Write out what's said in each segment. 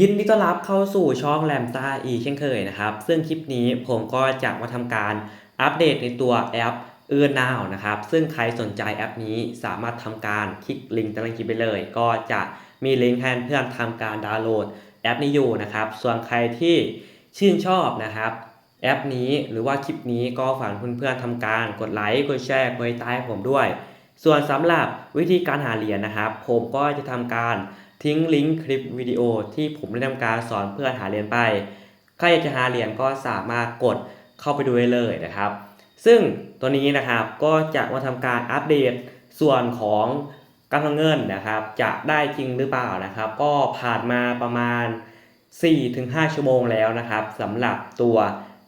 ยินดีต้อนรับเข้าสู่ช่องแรมซ่าอีกเช่นเคยนะครับ ซึ่งคลิปนี้ผมก็จะมาทำการอัปเดตในตัวแอปเอื้อนนาวนะครับ ซึ่งใครสนใจแอปนี้สามารถทำการคลิกลิงก์ใต้คลิปไปเลย ก็จะมีลิงก์ให้เพื่อนทำการดาวน์โหลดแอปนี้อยู่นะครับ ส่วนใครที่ชื่นชอบนะครับแอปนี้หรือว่าคลิปนี้ก็ฝากเพื่อนๆทำการกดไลค์กดแชร์กดติดตามผมด้วย ส่วนสำหรับวิธีการหาเหรียญนะครับ ผมก็จะทำการ ทิ้งลิงก์คลิปวิดีโอที่ผมได้ทำการสอนเพื่อนหาเหรียญไป ใครอยากจะหาเหรียญก็สามารถกดเข้าไปดูได้เลยนะครับ ซึ่งตัวนี้นะครับก็จะมาทำการอัปเดตส่วนของการทำเงินนะครับ จะได้จริงหรือเปล่านะครับ ก็ผ่านมาประมาณ 4-5 ชั่วโมงแล้วนะครับสำหรับตัว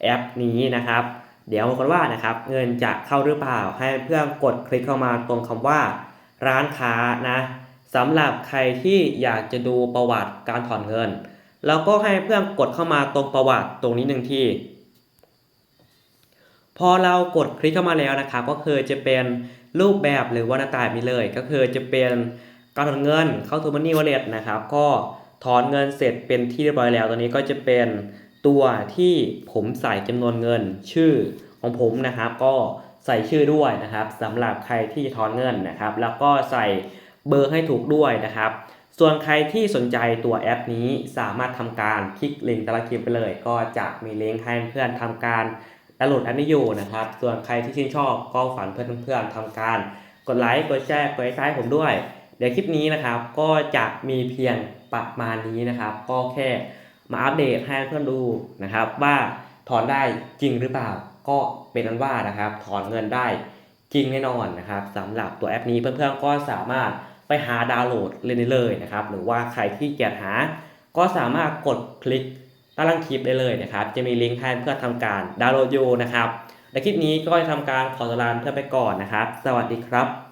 แอปนี้นะครับ เดี๋ยวมากันว่านะครับเงินจะเข้าหรือเปล่าให้เพื่อนกดคลิกเข้ามาตรงคำว่า ร้านค้านะ สำหรับใครที่อยากจะดูประวัติการถอนเงินแล้วก็ให้เพื่อนกดเข้ามาตรงประวัติตรงนี้หนึ่งทีพอเรากดคลิกเข้ามาแล้วนะครับก็คือจะเป็นรูปแบบหรือว่าหน้าตาแบบนี้เลย ก็คือจะเป็นการถอนเงินเข้าทูมันนี่วอลเล็ตนะครับ ก็ถอนเงินเสร็จเป็นที่เรียบร้อยแล้วตัวนี้ก็จะเป็นตัวที่ผมใส่จำนวนเงินชื่อของผมนะครับ ก็ใส่ชื่อด้วยนะครับสำหรับใครที่ถอนเงินนะครับ แล้วก็ใส่ เบอร์ให้ถูกด้วยนะครับ ส่วนใครที่สนใจตัวแอปนี้สามารถทำการคลิกลิงก์ใตะคลิปไปเลย ก็จะมีลิงก์ให้เพื่อนทำการดาวน์โหลดแอปนี้อยู่นะครับ ส่วนใครที่ชื่นชอบก็ฝันเพื่อนเพื่อนทำการกดไลค์กดแชร์กดไลค์ให้ผมด้วย เดี๋ยวคลิปนี้นะครับ ก็จะมีเพียงประมาณนี้นะครับ ก็แค่มาอัปเดตให้เพื่อนดูนะครับ ว่าถอนได้จริงหรือเปล่า ก็เป็นอันว่านะครับ ถอนเงินได้จริงแน่นอนนะครับสำหรับตัวแอปนี้เพื่อนๆก็สามารถ ไปหาดาวน์โหลดเล่นได้เลยนะครับ หรือว่าใครที่เกียจหา ก็สามารถกดคลิกใต้ล่างคลิปได้เลยนะครับ จะมีลิงก์ให้เพื่อทำการดาวน์โหลดอยู่นะครับ และคลิปนี้ก็จะทำการขอตัวลาเพื่อไปก่อนนะครับ สวัสดีครับ